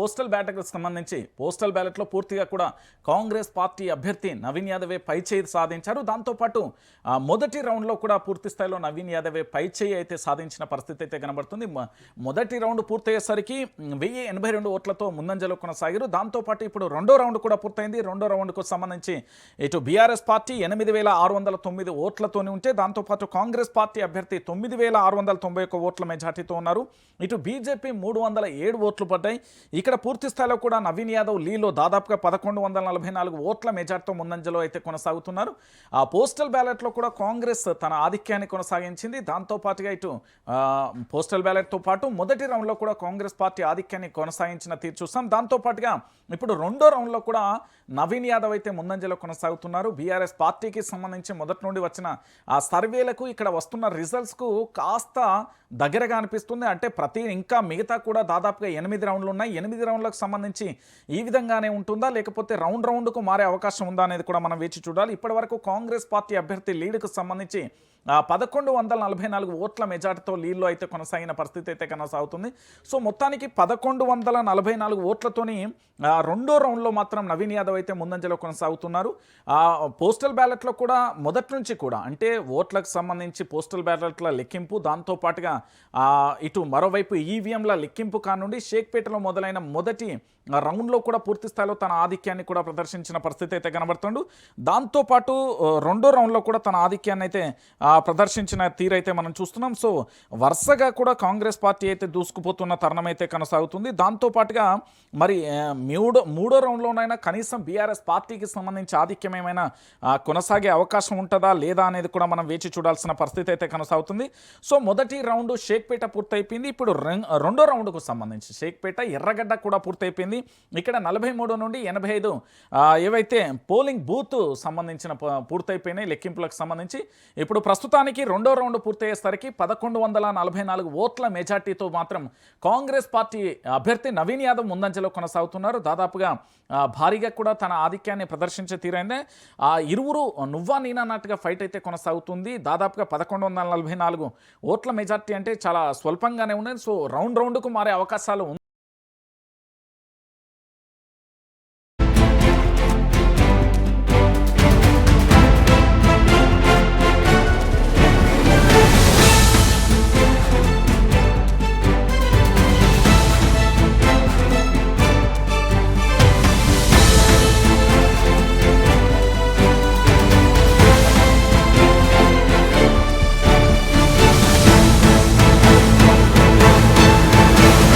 Postal బ్యాలెట్కి సంబంధించి postal బ్యాలెట్లో పూర్తిగా కూడా కాంగ్రెస్ పార్టీ అభ్యర్థి నవీన్ యాదవే పైచేయి సాధించారు. దాంతోపాటు మొదటి రౌండ్లో కూడా పూర్తి స్థాయిలో నవీన్ యాదవే పైచేయి అయితే సాధించిన పరిస్థితి అయితే కనబడుతుంది. మొదటి రౌండ్ పూర్తయ్యేసరికి వెయ్యి ఎనభై రెండు ఓట్లతో ముందంజలో కొనసాగారు. దాంతోపాటు ఇప్పుడు రెండో రౌండ్ కూడా పూర్తయింది. రెండో రౌండ్కు సంబంధించి ఇటు బీఆర్ఎస్ పార్టీ ఎనిమిది వేల ఆరు వందల తొమ్మిది ఓట్లతోనే ఉంటే దాంతోపాటు కాంగ్రెస్ పార్టీ అభ్యర్థి తొమ్మిది వేల ఆరు వందల తొంభై ఒక్క ఓట్ల మెజార్టీతో ఉన్నారు. ఇటు బీజేపీ మూడు వందల ఏడు ఓట్లు పడ్డాయి. ఇక ఇక్కడ పూర్తి స్థాయిలో కూడా నవీన్ యాదవ్ లీలో దాదాపుగా పదకొండు వందల నలభై నాలుగు ఓట్ల మెజార్టీతో ముందంజలో అయితే కొనసాగుతున్నారు. ఆ పోస్టల్ బ్యాలెట్లో కూడా కాంగ్రెస్ తన ఆధిక్యాన్ని కొనసాగించింది. దాంతోపాటుగా ఇటు పోస్టల్ బ్యాలెట్తో పాటు మొదటి రౌండ్లో కూడా కాంగ్రెస్ పార్టీ ఆధిక్యాన్ని కొనసాగించిన తీరు చూస్తాం. దాంతోపాటుగా ఇప్పుడు రెండో రౌండ్లో కూడా నవీన్ యాదవ్ అయితే ముందంజలో కొనసాగుతున్నారు. బీఆర్ఎస్ పార్టీకి సంబంధించి మొదటి నుండి వచ్చిన ఆ సర్వేలకు ఇక్కడ వస్తున్న రిజల్ట్స్కు కాస్త దగ్గరగా అనిపిస్తుంది. అంటే ప్రతి ఇంకా మిగతా కూడా దాదాపుగా ఎనిమిది రౌండ్లు ఉన్నాయి. ఎనిమిది రౌండ్లకు సంబంధించి ఈ విధంగానే ఉంటుందా? లేకపోతే రౌండ్ రౌండ్కు మారే అవకాశం ఉందా అనేది కూడా మనం వేచి చూడాలి. ఇప్పటివరకు కాంగ్రెస్ పార్టీ అభ్యర్థి లీడ్కు సంబంధించి పదకొండు వందల నలభై నాలుగు ఓట్ల మెజార్టీతో లీడ్లో అయితే కొనసాగిన పరిస్థితి అయితే కొనసాగుతుంది. సో మొత్తానికి పదకొండు వందల నలభై నాలుగు ఓట్లతోని రెండో రౌండ్లో మాత్రం నవీన్ యాదవ్ అయితే ముందంజలో కొనసాగుతున్నారు. పోస్టల్ బ్యాలెట్లో కూడా మొదటి నుంచి కూడా అంటే ఓట్లకు సంబంధించి పోస్టల్ బ్యాలెట్ల లెక్కింపు దాంతో పాటుగా ఇటు మరోవైపు ఈవీఎంల లెక్కింపు కానుండి షేక్పేటలో మొదలైన మొదటి రౌండ్లో కూడా పూర్తి స్థాయిలో తన ఆధిక్యాన్ని కూడా ప్రదర్శించిన పరిస్థితి అయితే కనబడుతుండు. దాంతోపాటు రెండో రౌండ్లో కూడా తన ఆధిక్యాన్ని అయితే ప్రదర్శించిన తీరైతే మనం చూస్తున్నాం. సో వరుసగా కూడా కాంగ్రెస్ పార్టీ అయితే దూసుకుపోతున్న తరుణం అయితే కొనసాగుతుంది. దాంతోపాటుగా మరి మూడో మూడో రౌండ్లోనైనా కనీసం బీఆర్ఎస్ పార్టీకి సంబంధించి ఆధిక్యం ఏమైనా కొనసాగే అవకాశం ఉంటుందా లేదా అనేది కూడా మనం వేచి చూడాల్సిన పరిస్థితి అయితే కొనసాగుతుంది. సో మొదటి రౌండ్ షేక్పేట పూర్తయిపోయింది. ఇప్పుడు రెండో రౌండ్కు సంబంధించి షేక్పేట ఎర్రగడ్డ కూడా పూర్తయిపోయింది. ఇక్కడ నలభై మూడు నుండి ఎనభై ఐదు ఏవైతే పోలింగ్ బూత్ సంబంధించిన ప- పూర్తయిపోయినాయి లెక్కింపులకు సంబంధించి. ఇప్పుడు ప్రస్తుతానికి రెండో రౌండ్ పూర్తయ్యేసరికి పదకొండు వందల నలభై నాలుగు ఓట్ల మెజార్టీతో మాత్రం కాంగ్రెస్ పార్టీ అభ్యర్థి నవీన్ యాదవ్ ముందంజలో కొనసాగుతున్నారు. దాదాపుగా భారీగా కూడా తన ఆధిక్యాన్ని ప్రదర్శించే తీరైందే. ఆ ఇరువురు నువ్వా నీనా అన్నట్టుగా ఫైట్ అయితే కొనసాగుతుంది. దాదాపుగా పదకొండు వందల నలభై నాలుగు ఓట్ల మెజార్టీ అంటే చాలా స్వల్పంగానే ఉన్నది. సో రౌండ్ రౌండ్కు మారే అవకాశాలు